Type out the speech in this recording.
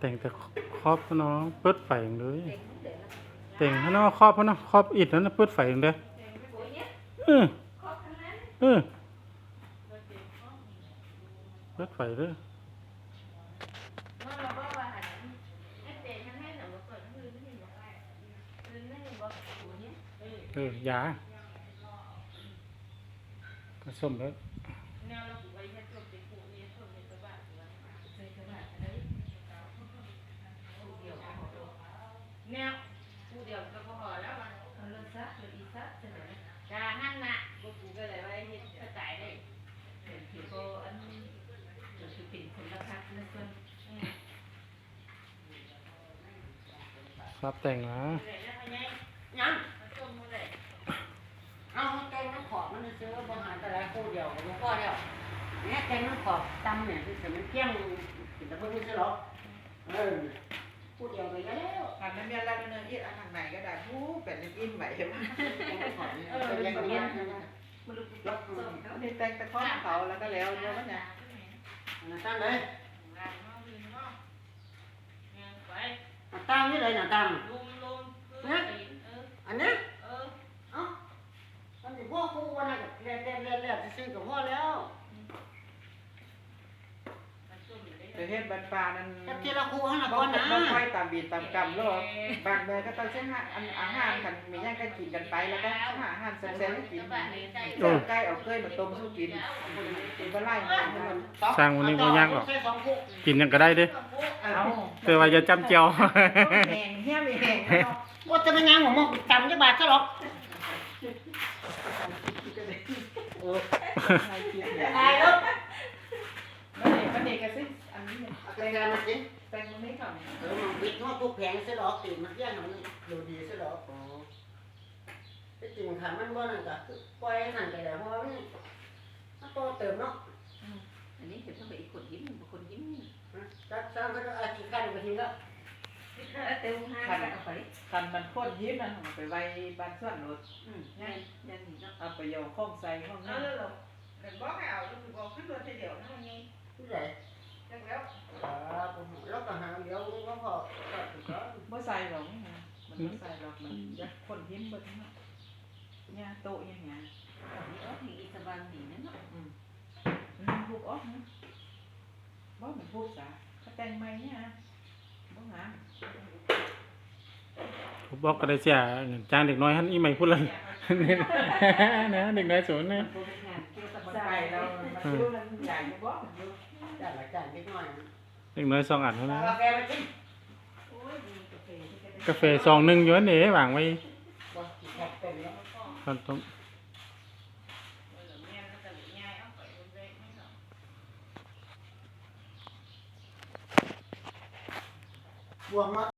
แต่งแต่ครอบพน้องเปิดไฟอย่างเลยแต่งพ่อน้องครอบพ่อน้องครอบอิดนั่นเปิดไฟอย่างเด้อเออเออเปิดไฟเด้อเออยาผสมแล้ว แนวผู้เดียวก็พอแล้วมันรสชาติอีสักจะไหนจาหั่นน่ะบ่กูก็เลยว่าเฮ็ดกระจายได้ถือโบอันคือเป็นคนละพักละส่วนครับแต่งนะยังเอาแกงน้ำขอบมันซื้อบางหารแต่ละคู่เดียวกับพ่อเดียวเนี่ยแกงน้ำขอบตำเนี่ยคือมันเพี้ยงกินแต่เพิ่งไม่ซื้อหรอกเออ คู่เดียวไปแล้วทำน้ำยาล้างเนื้ออีกอันทางไหนก็ได้ผู้เป็นอิ่มไหวใช่ไหมแกงน้ำขอบเนี่ยเป็นอย่างนี้นะมันรู้จักส่งเขานี่แต่งตะข้อเขาแล้วก็แล้วเนาะมันเนี่ยตั้งเลยงานเนาะลืมเนาะงานไปตั้งนี่เลยนะตั้งลุมลุมเออ อันนี้ เออ เอ้ามันถึงพ่อคู่วันนั้นเล่นเล่นเล่นเล่นซื้อกับพ่อแล้ว มัน ซุ่มอยู่ได้จะเห็นบันปลานั้นแต่ทีละคู่ให้ละบ้คอนนะบ้องไฟตามบีตามกรรมแล้วบางเมื่อก็ต้องใช้อาหารกันมีย่างกันกินกันไปแล้วก็หาอาหารแซ่บๆกินใกล้เอาเคยมาต้มสู้กินกินก็ไล่มันมันสร้างวันนี้บ่ยากหรอกใส่สองคู่กินยังก็ได้เด้อเอาแต่ว่าจะจำเจียวแห้งเหี้ยไม่แห้งเนาะว่าจะเป็นยังผมมองจำจะบาดซะหรอกโอ้ ไปงานมาสิแต่งมันไม่ก่อนเออมันปิดนอกทุกแผงซะหรอกตื่นมาเที่ยงมันดูดีซะหรอกไปจริงขันมันบ่นั่นก็ปล่อยหันไปแล้วเพราะว่ามันมันโตเติมเนาะอันนี้เห็นต้องไปอีกคนยิ้มคนยิ้มจัดสร้างก็อาชีพกันไปทีแล้วเต็มห้างกันเอาไปคันมันข้นยิ้มนะเอาไปไว้บ้านส่วนรถอืมยันยันนี่เนาะเอาไปโยงข้องใส่ข้องเอนั่นอเดี๋ยวบอกให้เอาลูกบอกขึ้นรถเดียวนะวันนี้ที่ไหน จังแล้วครับผมแล้วก็หาเดียวก็พอก็ถูกแล้วบ่ใส่หรอกนี่นะมันบ่ใส่หรอกมันยักคนยิ้มเบิดเนาะเนี่ยโตะเนี่ยเนี่ยนี่ออกให้อีสบานนี่เนาะอืมมันพูกออกนะบ่มันพูกซะเขาแต่งใหม่เนี่ยนะบ่หาผมบอกก็ได้เสียจ้างเด็กน้อยหันอีใหม่พูดเลยนะเด็กน้อยศูนย์นะมันเป็นงานเกี่ยวกับใจไปแล้วมันอยู่มันใหญ่อยู่บ่ จานละจานนิดหน่อยเด็กน้อยสองอันเท่านั้นกาแฟมากินโอ้ยดีกาแฟที่จะได้กาแฟซองหนึ่งอยู่นั่นเอ๋วางไว้บ่แค่เป็นแล้วตอนต้มเออแม่ก็จะง่ายเอาไปบนเวกไม่หรอกบวมมา